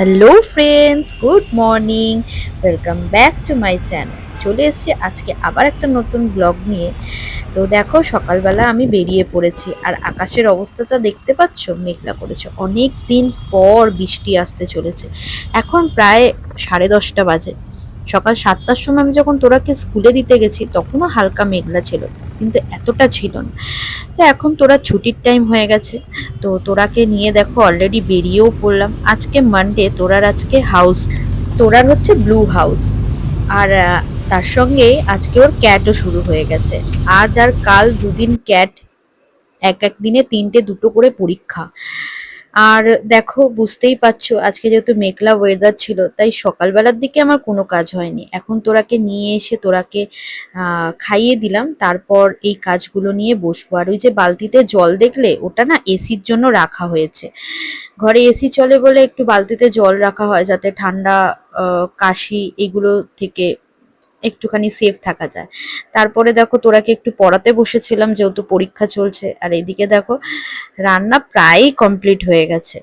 Hello friends good morning welcome back to my channel চলে এসেছি আজকে আবার একটা নতুন ব্লগ নিয়ে। তো দেখো, সকালবেলা আমি বেরিয়ে পড়েছি আর আকাশের অবস্থাটা দেখতে পাচ্ছ? মেঘলা করেছে। অনেক দিন পর বৃষ্টি আসতে চলেছে। এখন প্রায় সাড়ে দশটা বাজে। সকাল সাতটার সময় আমি যখন তোরাকে স্কুলে দিতে গেছি, তখনও হালকা মেঘলা ছিল। কিন্তু এতটা ছিল না। তো এখন তোরা ছুটির টাইম হয়ে গেছে। তো তোরাকে নিয়ে দেখো অলরেডি বেরিয়েও পড়লাম। আজকে মানডে তোরার আজকে হাউস তোরার হচ্ছে ব্লু হাউস আর তার সঙ্গে আজকে ওর ক্যাটও শুরু হয়ে গেছে। আজ আর কাল দুদিন ক্যাট এক এক দিনে তিনটে দুটো করে পরীক্ষা। আর দেখো, বুঝতেই পারছ, আজকে যেহেতু মেঘলা ওয়েদার ছিল, তাই সকালবেলার দিকে আমার কোনো কাজ হয়নি। এখন তোরাকে নিয়ে এসে তোরাকে খাইয়ে দিলাম, তারপর এই কাজগুলো নিয়ে বসবো। আর ওই যে বালতিতে জল দেখলে, ওটা না এসির জন্য রাখা হয়েছে। ঘরে এসি চলে বলে একটু বালতিতে জল রাখা হয়, যাতে ঠান্ডা কাশি এগুলো থেকে একটুখানি সেফ থাকা যায়। তারপরে দেখো তোরাকে একটু পড়াতে বসেছিলাম, যেহেতু পরীক্ষা চলছে। আর এদিকে দেখো, রান্না প্রায় কমপ্লিট হয়ে গেছে।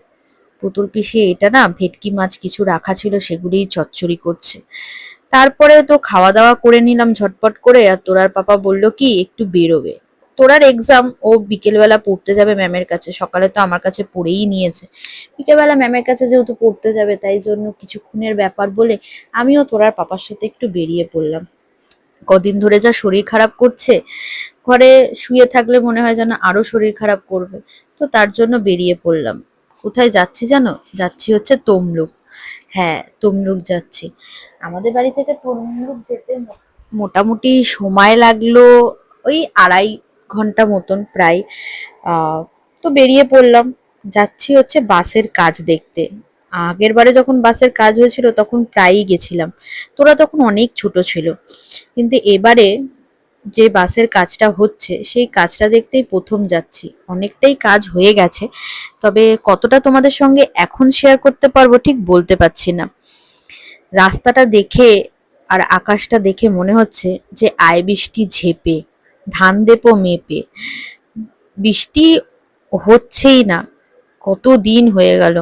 পুতুল পিসি, এটা না, ভেটকি মাছ কিছু রাখা ছিল, সেগুলিই চচ্চড়ি করছে। তারপরে তো খাওয়া দাওয়া করে নিলাম ঝটপট করে, আর তোরার পাপা বলল কি, একটু বেরোবে। তোরার এক্সাম ও বিকেলবেলা পড়তে যাবে ম্যামের কাছে। সকালে তো আমার কাছে পড়েই নিয়েছে। বিকেলবেলা ম্যামের কাছে যেহেতু পড়তে যাবে, তাই জন্য কিছুক্ষণের ব্যাপার বলে আমিও তোরার পাপার সাথে একটু বেরিয়ে পড়লাম। কদিন ধরে যা শরীর খারাপ করছে, ঘরে শুয়ে থাকলে মনে হয় যেন আরও শরীর খারাপ করবে, তো তার জন্য বেরিয়ে পড়লাম। কোথায় যাচ্ছি জানো? যাচ্ছি হচ্ছে তমলুক। হ্যাঁ তমলুক যাচ্ছি। আমাদের বাড়ি থেকে তমলুক যেতে মোটামুটি সময় লাগল ওই আড়াই ঘণ্টা মতন প্রায় তো বেরিয়ে পড়লাম। যাচ্ছি হচ্ছে বাসের কাজ দেখতে। আগের বারে যখন বাসের কাজ হয়েছিল তখন প্রায়ই গেছিলাম। তোরা তখন অনেক ছোট ছিল। কিন্তু এবারে যে বাসের কাজটা হচ্ছে, সেই কাজটা দেখতেই প্রথম যাচ্ছি। অনেকটাই কাজ হয়ে গেছে। তবে কতটা তোমাদের সঙ্গে এখন শেয়ার করতে পারব ঠিক বলতে পারছি না। রাস্তাটা দেখে আর আকাশটা দেখে মনে হচ্ছে যে আয় বৃষ্টি ঝেপে। ধান দেপো মেপে। বৃষ্টি হচ্ছেই না কত দিন হয়ে গেল।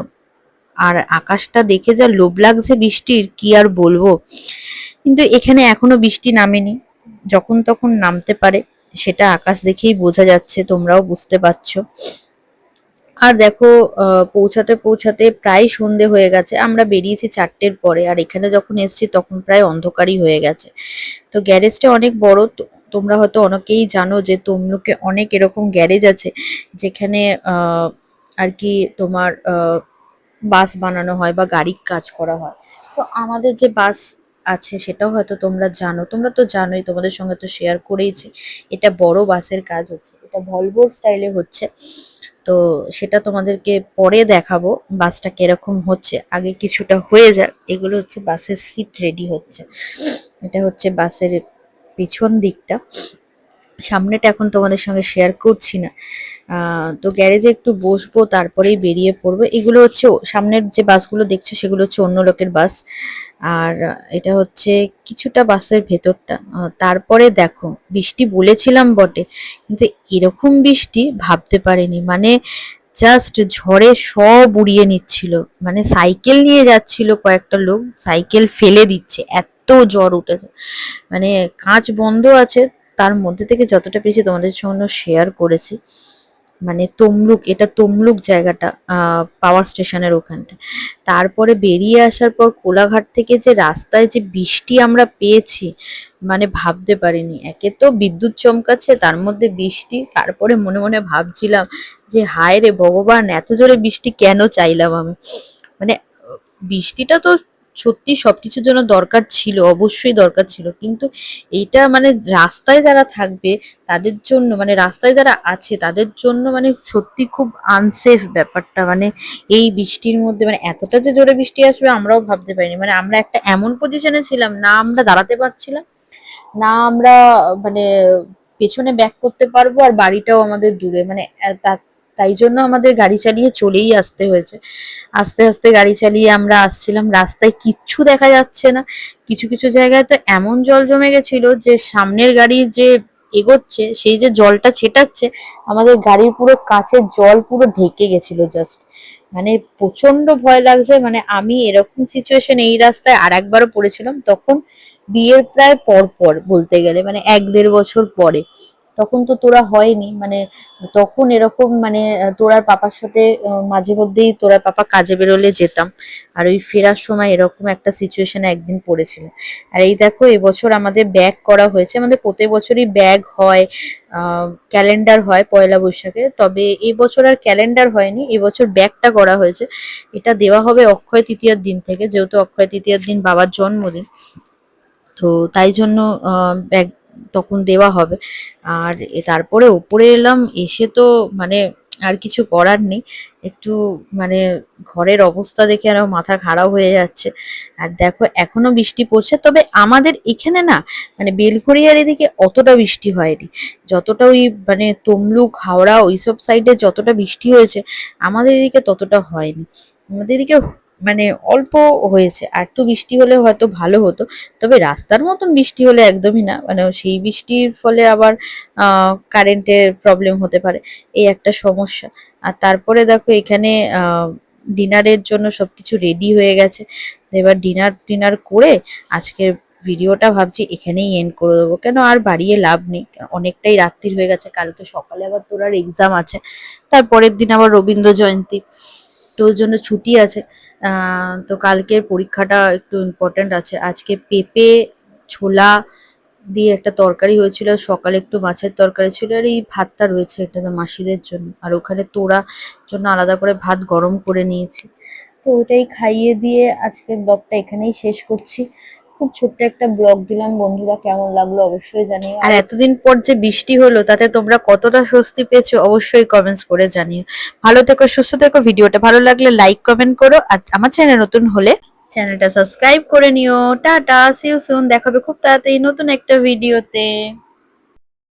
আর আকাশটা দেখে যা লোভ লাগছে বৃষ্টির, কি আর বলব? কিন্তু এখানে এখনও বৃষ্টি নামেনি। যখন তখন নামতে পারে, সেটা আকাশ দেখেই বোঝা যাচ্ছে, তোমরাও বুঝতে পারছ। আর দেখো পৌঁছাতে পৌঁছাতে প্রায় সন্ধে হয়ে গেছে, আমরা বেরিয়েছি চারটের পরে। আর এখানে যখন এসেছি, তখন প্রায় অন্ধকারই হয়ে গেছে। তো গ্যারেজটা অনেক বড় তোমরা হয়তো অনেকেই জানো যে তমলুকে অনেক এরকম গ্যারেজ আছে যেখানে আর কি তোমার বাস বানানো হয় বা গাড়ির কাজ করা হয়। তো আমাদের যে বাস আছে সেটাও হয়তো তোমরা জানো। তোমরা তো জানোই, তোমাদের সঙ্গে তো শেয়ার করেইছি। এটা বড় বাসের কাজ হচ্ছে, এটা ভলভোর স্টাইলে হচ্ছে। তো সেটা তোমাদেরকে পরে দেখাবো বাসটা কীরকম হচ্ছে। আগে কিছুটা হয়ে যাক, এগুলো হচ্ছে বাসের সিট রেডি হচ্ছে। এটা হচ্ছে বাসের পিছন দিকটা। সামনেটা এখন তোমাদের সঙ্গে শেয়ার করছি না। তো গ্যারেজে একটু বসবো, তারপরেই বেরিয়ে পড়ব। এগুলো হচ্ছে সামনের যে বাসগুলো দেখছ, সেগুলো হচ্ছে অন্য লোকের বাস। আর এটা হচ্ছে কিছুটা বাসের ভেতরটা। তারপরে দেখো, বৃষ্টি বলেছিলাম বটে, কিন্তু এরকম বৃষ্টি ভাবতে পারিনি। মানে জাস্ট ঝড়ে সব উড়িয়ে নিচ্ছিল। মানে সাইকেল নিয়ে যাচ্ছিল কয়েকটা লোক সাইকেল ফেলে দিচ্ছে, এত জ্বর উঠেছে। মানে কাঁচ বন্ধ আছে, তার মধ্যে থেকে যতটা পেরেছি তোমাদের সঙ্গে শেয়ার করেছি। মানে তমলুক, এটা তমলুক জায়গাটা পাওয়ার স্টেশনের ওখানটা। তারপরে বেরিয়ে আসার পর কোলাঘাট থেকে যে রাস্তায় যে বৃষ্টি আমরা পেয়েছি মানে ভাবতে পারিনি। একে তো বিদ্যুৎ চমকাচ্ছে, তার মধ্যে বৃষ্টি। তারপরে মনে মনে ভাবছিলাম যে, হায় রে ভগবান, এত জোরে বৃষ্টি কেন চাইলাম আমি? মানে বৃষ্টিটা তো সত্যি সবকিছুর জন্য দরকার ছিল অবশ্যই দরকার ছিল। কিন্তু এইটা মানে রাস্তায় যারা থাকবে তাদের জন্য মানে রাস্তায় যারা আছে তাদের জন্য মানে সত্যি খুব আনসেফ ব্যাপারটা। মানে এই বৃষ্টির মধ্যে মানে এতটা যে জোরে বৃষ্টি আসবে আমরাও ভাবতে পারিনি। মানে আমরা একটা এমন পজিশনে ছিলাম না আমরা দাঁড়াতে পারছিলাম না আমরা মানে পেছনে ব্যাক করতে পারব আর বাড়িটাও আমাদের দূরে। মানে আহ, তা- তাই জন্য আমাদের গাড়ি চালিয়ে চলেই আসতে হয়েছে। আস্তে আস্তে গাড়ি চালিয়ে আমরা আসছিলাম, রাস্তায় কিচ্ছু দেখা যাচ্ছে না। কিছু কিছু জায়গায় তো এমন জল জমে গেছিল যে সামনের গাড়ি যে এগোচ্ছে, সেই যে জলটা ছেটাচ্ছে, আমাদের গাড়ির পুরো কাছে জল পুরো ঢেকে গেছিল জাস্ট মানে প্রচণ্ড ভয় লাগছে মানে আমি এরকম সিচুয়েশন এই রাস্তায় আর একবারও পড়েছিলাম, তখন বিয়ের প্রায় পর পর বলতে গেলে মানে এক দেড় বছর পরে। তখন তো তোরা হয়নি মানে তখন এরকম মানে তোরার পাপার সাথে মাঝে মধ্যেই তোরার পাপা কাজে বেরোলে যেতাম। আর ওই ফেরার সময় এরকম একটা সিচুয়েশনে একদিন পড়েছিল। আর এই দেখো, এবছর আমাদের ব্যাগ করা হয়েছে, আমাদের প্রতি বছরই ব্যাগ হয় ক্যালেন্ডার হয় পয়লা বৈশাখে। তবে এই বছর আর ক্যালেন্ডার হয়নি, এবছর ব্যাগটা করা হয়েছে। এটা দেওয়া হবে অক্ষয় তৃতীয়ার দিন থেকে, যেহেতু অক্ষয় তৃতীয়ার দিন বাবার জন্মদিন। তো তাই জন্য ব্যাগ তখন দেওয়া হবে। আর তারপরে ওপরে এলাম, এসে তো মানে আর কিছু করার নেই। একটু মানে ঘরের অবস্থা দেখে আরও মাথা খারাপ হয়ে যাচ্ছে। আর দেখো, এখনও বৃষ্টি পড়ছে। তবে আমাদের এখানে না মানে বেলঘরিয়ার এদিকে অতটা বৃষ্টি হয়নি। যতটা ওই মানে তমলুক, হাওড়া ওইসব সাইডে যতটা বৃষ্টি হয়েছে, আমাদের এদিকে ততটা হয়নি। আমাদের এদিকে মানে অল্প হয়েছে। আর একটু বৃষ্টি হলে হয়তো ভালো হতো, তবে রাস্তার মতন বৃষ্টি হলে একদমই না। মানে সেই বৃষ্টির ফলে আবার কারেন্টের প্রবলেম হতে পারে। এই একটা সমস্যা। আর তারপরে দেখো এখানে ডিনারের জন্য সবকিছু রেডি হয়ে গেছে। এবার ডিনার ডিনার করে আজকে ভিডিওটা ভাবছি এখানেই এন্ড করে দেবো। কেন? আর বাড়িয়ে লাভ নেই। অনেকটাই রাত্রির হয়ে গেছে। কালকে সকালে আবার তোর আর এক্সাম আছে। তারপরের দিন আবার রবীন্দ্র জয়ন্তী। তো ওর জন্য ছুটি আছে। তো কালকের পরীক্ষাটা একটু ইম্পর্ট্যান্ট আছে। আজকে পেঁপে, ছোলা দিয়ে একটা তরকারি হয়েছিল। সকালে একটু মাছের তরকারি ছিল আর এই ভাতটা রয়েছে এটা তো মাসিদের জন্য। আর ওখানে তোরা জন্য আলাদা করে ভাত গরম করে নিয়েছি। তো ওটাই খাইয়ে দিয়ে আজকের ব্লগটা এখানেই শেষ করছি। খুব ছোট্ট একটা ব্লগ দিলাম। বন্ধুরা, কেমন লাগল অবশ্যই জানিও। আর এতদিন পর যে বৃষ্টি হলো, তাতে তোমরা কতটা স্বস্তি পেয়েছ অবশ্যই কমেন্টস করে জানিও। ভালো থেকো, সুস্থ থেকো। ভিডিওটা ভালো লাগলে লাইক কমেন্ট করো। আর আমার চ্যানেল নতুন হলে চ্যানেলটা সাবস্ক্রাইব করে নিও। টাটা সিউ সুন দেখাবে খুব তাড়াতাড়ি নতুন একটা ভিডিওতে